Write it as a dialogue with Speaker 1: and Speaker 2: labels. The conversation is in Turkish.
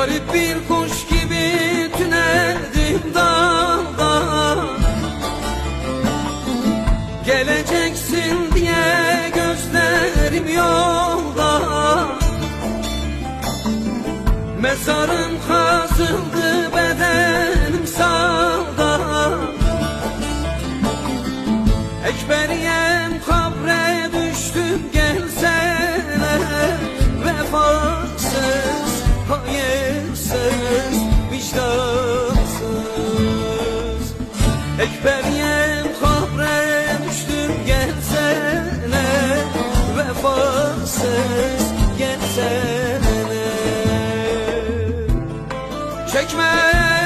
Speaker 1: Garip bir kuş gibi tünedim dalda Geleceksin diye gözlerim yolda. Mezarım kazıldı bedenim sağda. Ekberiyem kabre düştüm gelsene vicdansız Ekberiyem kabre düştüm gelsene. Vefasız gelsene. Çekme